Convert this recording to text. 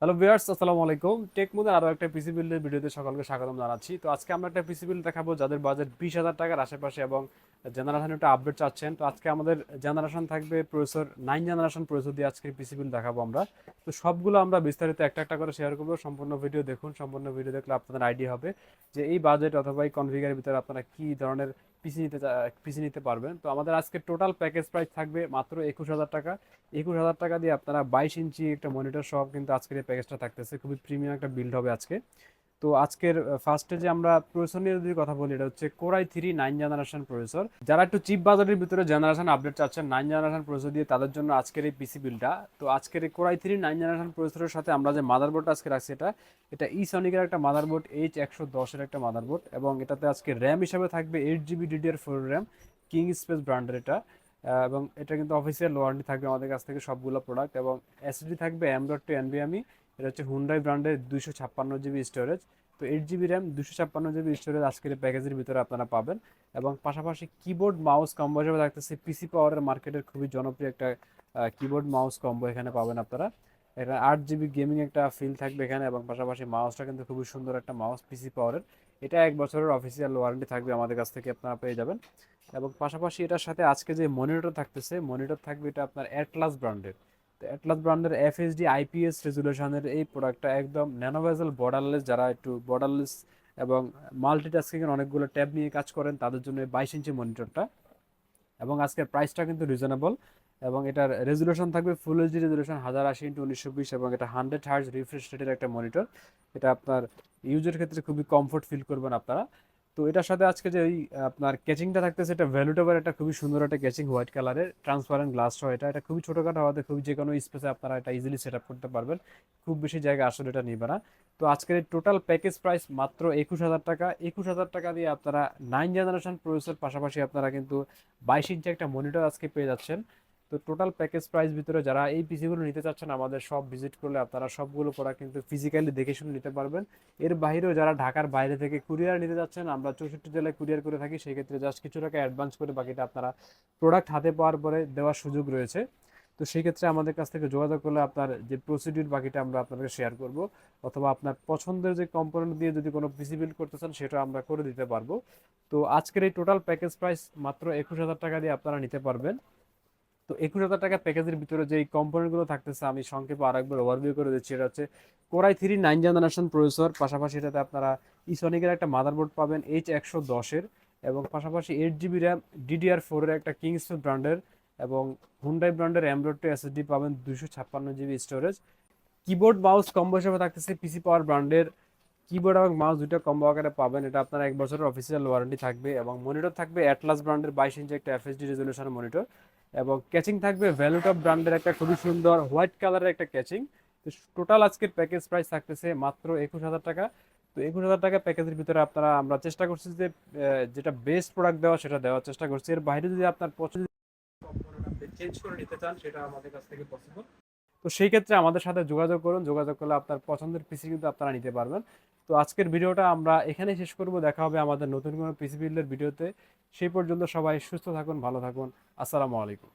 Hello viewers আসসালামু আলাইকুম। Take মুদের আরও একটা পিসি বিল্ডের ভিডিওতে সকলকে স্বাগতম জানাচ্ছি। তো আজকে আমরা একটা পিসি বিল দেখাবো যাদের বাজেট বিশ হাজার টাকার আশেপাশে এবং জেনারেশন একটা আপডেট চাচ্ছেন। তো আজকে আমাদের জেনারেশন থাকবে প্রসেসর নাইন জেনারেশন প্রসেসর দিয়ে আজকে পিসি বিল্ড দেখাবো আমরা। তো সবগুলো আমরা বিস্তারিত একটা একটা করে শেয়ার করব। সম্পূর্ণ ভিডিও দেখুন, সম্পূর্ণ ভিডিও দেখলে আপনাদের আইডিয়া হবে যে এই বাজেট অথবা এই কনফিগারের ভিতরে আপনারা কী ধরনের পিসি নিতে পিসি নিতে পারবেন। তো আমাদের আজকে টোটাল প্যাকেজ প্রাইস থাকবে মাত্র একুশ হাজার টাকা। একুশ হাজার টাকা দিয়ে আপনারা বাইশ ইঞ্চি একটা মনিটর সব কিন্তু আজকের এই প্যাকেজটা থাকতেছে। খুবই প্রিমিয়াম একটা বিল্ড হবে আজকে। তো আজকের ফার্স্টে যে আমরা প্রসেসর নিয়ে যদি কথা বলি, এটা হচ্ছে core i three nine generation processor যারা একটু চিপ বাজারের ভিতরে জেনারেশন আপডেট চাচ্ছেন নাইন জেনারেশন প্রসেসর দিয়ে তাদের জন্য আজকের এই পিসি বিলটা তো আজকের এই কোরাই থ্রি নাইন জেনারেশন প্রসেসরের সাথে আমরা যে মাদারবোর্ডটা আজকে রাখছি, এটা এটা ই সনিকের একটা মাদারবোর্ড এইচ একশো দশের একটা মাদারবোর্ড এবং এটাতে আজকে র্যাম হিসাবে থাকবে eight GB DDR four RAM king space ব্র্যান্ডের এটা। এবং এটা কিন্তু অফিসিয়াল ওয়ারেন্টি থাকবে আমাদের কাছ থেকে সবগুলো প্রোডাক্ট এবং এসএসডি থাকবে এম ডট টু এনবিএমই এটা হচ্ছে হুন্ডাই ব্র্যান্ডের দুশো ছাপ্পান্ন জিবি স্টোরেজ তো এইট জিবি র্যাম দুশো ছাপ্পান্ন জিবি স্টোরেজ আজকের প্যাকেজের ভিতরে আপনারা পাবেন। এবং পাশাপাশি কিবোর্ড মাউস কম্বো হিসেবে থাকতেছে পিসি পাওয়ারের মার্কেটের খুবই জনপ্রিয় একটা কিবোর্ড মাউস কম্বো এখানে পাবেন আপনারা। এখানে আট জিবি গেমিং একটা ফিল থাকবে এখানে এবং পাশাপাশি মাউসটা কিন্তু খুবই সুন্দর একটা মাউস পিসি পাওয়ারের এটা এক বছরের অফিসিয়াল ওয়ারেন্টি থাকবে আমাদের কাছ থেকে আপনারা পেয়ে যাবেন। এবং পাশাপাশি এটার সাথে আজকে যে মনিটর থাকতেছে মনিটর থাকবে এটা আপনার অ্যাটলাস ব্র্যান্ডের অ্যাটলাস ব্র্যান্ডের এফএসডি আইপিএস রেজুলেশনের এই প্রোডাক্টটা একদম ন্যানোভেজাল বর্ডারলেস যারা একটু বর্ডারলেস এবং মাল্টিটাস্কিংয়ের অনেকগুলো ট্যাব নিয়ে কাজ করেন, তাদের জন্য এই বাইশ ইঞ্চি মনিটরটা এবং আজকের প্রাইসটা কিন্তু রিজনেবল এবং এটার রেজুলেশন থাকবে ফুল এইচডি রেজুলেশন হাজার আশি ইন্টু উনিশশো বিশ এবং এটা হান্ড্রেড হার্জ রিফ্রেশ রেটের একটা মনিটর এটা আপনার ইউজের ক্ষেত্রে খুবই কমফোর্ট ফিল করবেন আপনারা। তো এটার সাথে আজকে যে আপনার ক্যাচিংটা থাকতেছে, এটা ভ্যালুটেবল একটা খুবই সুন্দর একটা ক্যাচিং হোয়াইট কালারের ট্রান্সপারেন্ট গ্লাস হয় এটা। এটা খুবই ছোটোখাটো হওয়াতে খুবই যে কোনো স্পেসে আপনারা এটা ইজিলি সেট আপ করতে পারবেন। খুব বেশি জায়গা আসলে এটা নিবে না। তো আজকের টোটাল প্যাকেজ প্রাইস মাত্র একুশ হাজার টাকা। একুশ হাজার টাকা দিয়ে আপনারা নাইন জেনারেশন প্রসেসর পাশাপাশি আপনারা কিন্তু বাইশ ইঞ্চি একটা মনিটর আজকে পেয়ে যাচ্ছেন। তো টোটাল প্যাকেজ প্রাইস ভিতরে যারা এই পিসিগুলো নিতে চাচ্ছেন, আমাদের সব ভিজিট করলে আপনারা সবগুলো প্রোডাক্ট কিন্তু ফিজিক্যালি দেখে শুনে নিতে পারবেন। এর বাইরেও যারা ঢাকার বাইরে থেকে কুরিয়ার নিতে যাচ্ছেন আমরা চৌষট্টি জেলায় কুরিয়ার করে থাকি, সেই ক্ষেত্রে জাস্ট কিছু টাকা অ্যাডভান্স করে বাকিটা আপনারা প্রোডাক্ট হাতে পাওয়ার পরে দেওয়ার সুযোগ রয়েছে। তো সেই ক্ষেত্রে আমাদের কাছ থেকে যোগাযোগ করলে আপনার যে প্রসিডিউর বাকিটা আমরা আপনাদের শেয়ার করব, অথবা আপনার পছন্দের যে কম্পোনেন্ট দিয়ে যদি কোনো পিসি বিল্ড করতে চান, সেটা আমরা করে দিতে পারব। তো আজকের এই টোটাল প্যাকেজ প্রাইস মাত্র একুশ হাজার টাকা দিয়ে আপনারা নিতে পারবেন। তো একুশ হাজার টাকা প্যাকেজের ভিতরে যে কম্পোনেন্টগুলো থাকতেছে, আমি সংক্ষেপে আরেকবার ওভারভিউ করে দিচ্ছি। এটা হচ্ছে core i three nine generation processor পাশাপাশি এটাতে আপনারা ইসনিকের একটা মাদারবোর্ড পাবেন এইচ একশো দশের এবং পাশাপাশি এইট জিবি র্যাম ডিডিআর ফোরের একটা কিংসফিল ব্র্যান্ডের এবং হুন্ডাই ব্র্যান্ডের অ্যামরোড টু এসএসডি পাবেন দুশো ছাপ্পান্ন GB storage keyboard mouse combo হিসেবে থাকতেছে পিসি পাওয়ার ব্র্যান্ডের কিবোর্ড এবং মাউস দুটো কম্বো আকারে পাবেন। এটা আপনার এক বছরের অফিসিয়াল ওয়ারেন্টি থাকবে এবং মনিটর থাকবে অ্যাটলাস ব্র্যান্ডের বাইশ ইঞ্চি একটা এফএসডি রেজলিউশনের মনিটর এবং ক্যাচিং থাকবে ভ্যালুটপ ব্র্যান্ডের একটা খুবই সুন্দর হোয়াইট কালারের একটা ক্যাচিং তো টোটাল আজকের প্যাকেজ প্রাইস থাকতেছে মাত্র একুশ হাজার টাকা। তো একুশ হাজার টাকা প্যাকেজের ভিতরে আপনারা, আমরা চেষ্টা করছি যে যেটা বেস্ট প্রোডাক্ট দেওয়া সেটা দেওয়ার চেষ্টা করছি। এর বাইরে যদি আপনার পছন্দ চেঞ্জ করে নিতে চান, সেটা আমাদের কাছ থেকে পসিবল তো সেই ক্ষেত্রে আমাদের সাথে যোগাযোগ করুন। যোগাযোগ করলে আপনার পছন্দের পিসি কিন্তু আপনারা নিতে পারবেন। তো আজকের ভিডিওটা আমরা এখানে শেষ করব। দেখা হবে আমাদের নতুন কোনো পিসি বিল্ডের ভিডিওতে। সেই পর্যন্ত সবাই সুস্থ থাকুন, ভালো থাকুন। আসসালামু আলাইকুম।